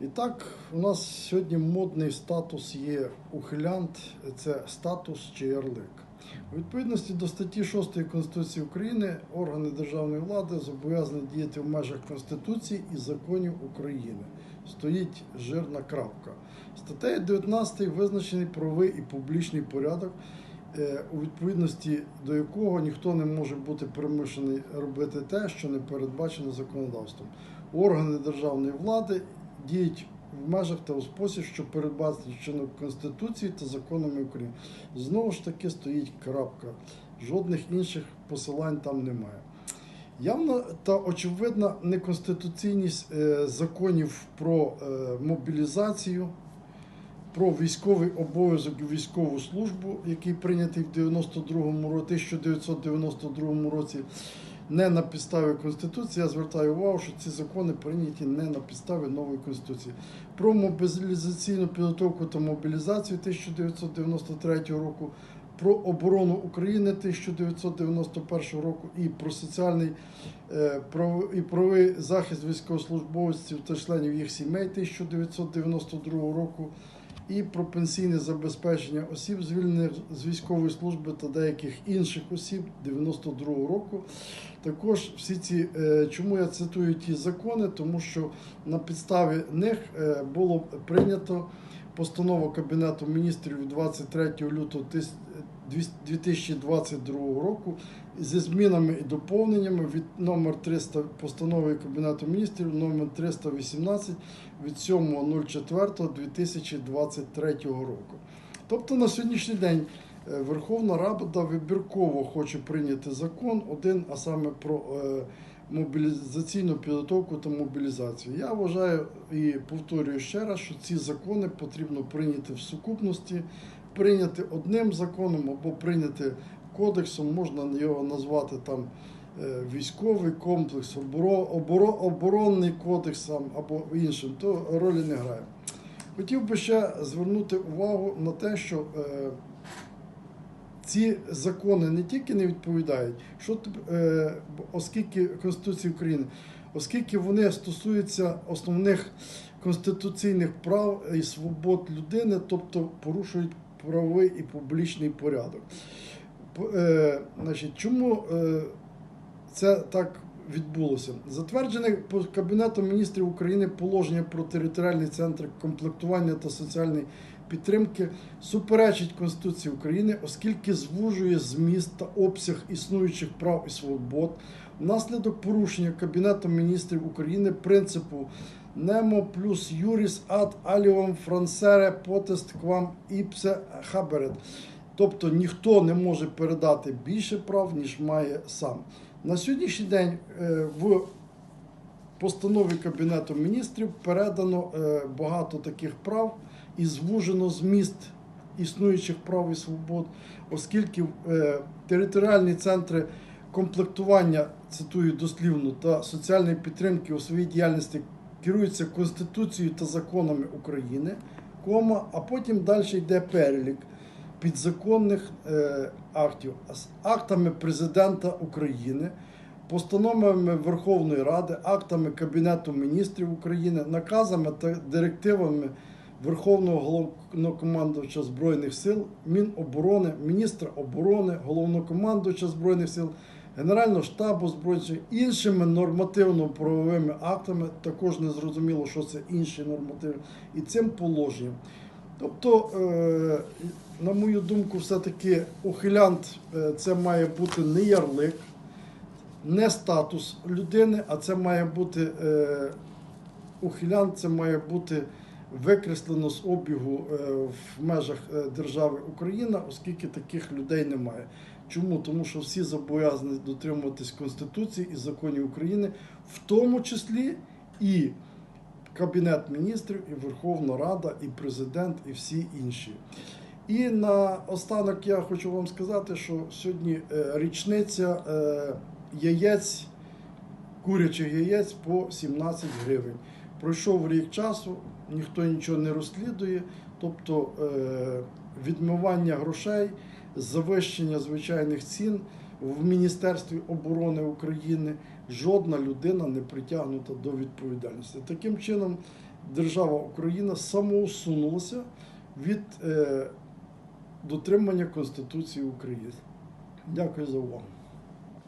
І так, у нас сьогодні модний статус є ухилянт, це статус чи ярлик. У відповідності до статті 6 Конституції України органи державної влади зобов'язані діяти в межах Конституції і законів України. Стоїть жирна крапка. Статтею 19 визначений правовий і публічний порядок, е, у відповідності до якого ніхто не може бути примушений робити те, що не передбачено законодавством. Органи державної влади діють в межах та у спосіб, що передбачено чином Конституції та законами України. Знову ж таки стоїть крапка. Жодних інших посилань там немає. Явна та очевидна неконституційність е, законів про е, мобілізацію, про військовий обов'язок і військову службу, який прийнятий в 92-му ро- 1992 році, не на підставі Конституції. Я звертаю увагу, що ці закони прийняті не на підставі нової Конституції. Про мобілізаційну підготовку та мобілізацію 1993 року, про оборону України 1991 року і про соціальний е, і правовий захист військовослужбовців та членів їх сімей 1992 року. І про пенсійне забезпечення осіб, звільнених з військової служби та деяких інших осіб 92 року. Також всі ці, е, чому я цитую ті закони, тому що на підставі них е, було прийнято постанова Кабінету міністрів 23 лютого 2022 року зі змінами і доповненнями від номер 300 постанови Кабінету міністрів номер 318 від 7.04.2023 року. Тобто на сьогоднішній день е, Верховна Рада вибірково хоче прийняти закон один, а саме про е, мобілізаційну підготовку та мобілізацію. Я вважаю і повторюю ще раз, що ці закони потрібно прийняти в сукупності, прийняти одним законом або прийняти кодексом, можна його назвати там е, військовий комплекс, оборо- оборо- оборонний кодекс або іншим, то ролі не грає. Хотів би ще звернути увагу на те, що е, ці закони не тільки не відповідають, що е, оскільки Конституції України, оскільки вони стосуються основних конституційних прав і свобод людини, тобто порушують правовий і публічний порядок. Е, значить, чому е, це так відбулося? Затверджене Кабінетом міністрів України положення про територіальний центр комплектування та соціальної підтримки суперечить Конституції України, оскільки звужує зміст та обсяг існуючих прав і свобод внаслідок порушення Кабінетом міністрів України принципу Nemo plus juris ad alium francere potest quam ipse haberet. Тобто ніхто не може передати більше прав, ніж має сам. На сьогоднішній день е, в постанові Кабінету міністрів передано е, багато таких прав і звужено зміст існуючих прав і свобод, оскільки е, територіальні центри комплектування, цитую дослівно, та соціальної підтримки у своїй діяльності керуються Конституцією та законами України, кома, а потім далі йде перелік підзаконних е, актів. З актами президента України, постановами Верховної Ради, актами Кабінету міністрів України, наказами та директивами Верховного головнокомандувача Збройних сил, Міноборони, міністра оборони, головнокомандувача Збройних сил, Генерального штабу Збройних іншими нормативно-правовими актами, також не зрозуміло, що це інші нормативи, і цим положенням. Тобто, е, на мою думку, все-таки ухилянт е, це має бути не ярлик, не статус людини, а це має бути е, ухилянт, це має бути викреслено з обігу е, в межах е, держави Україна, оскільки таких людей немає. Чому? Тому що всі зобов'язані дотримуватись Конституції і законів України, в тому числі і Кабінет міністрів, і Верховна Рада, і президент, і всі інші. І на останок я хочу вам сказати, що сьогодні е, річниця яєць, курячих яєць по 17 гривень. Пройшов рік часу, ніхто нічого не розслідує, тобто е, відмивання грошей, завищення звичайних цін в Міністерстві оборони України жодна людина не притягнута до відповідальності. Таким чином, держава Україна самоусунулася від е, дотримання Конституції України. Дякую за увагу.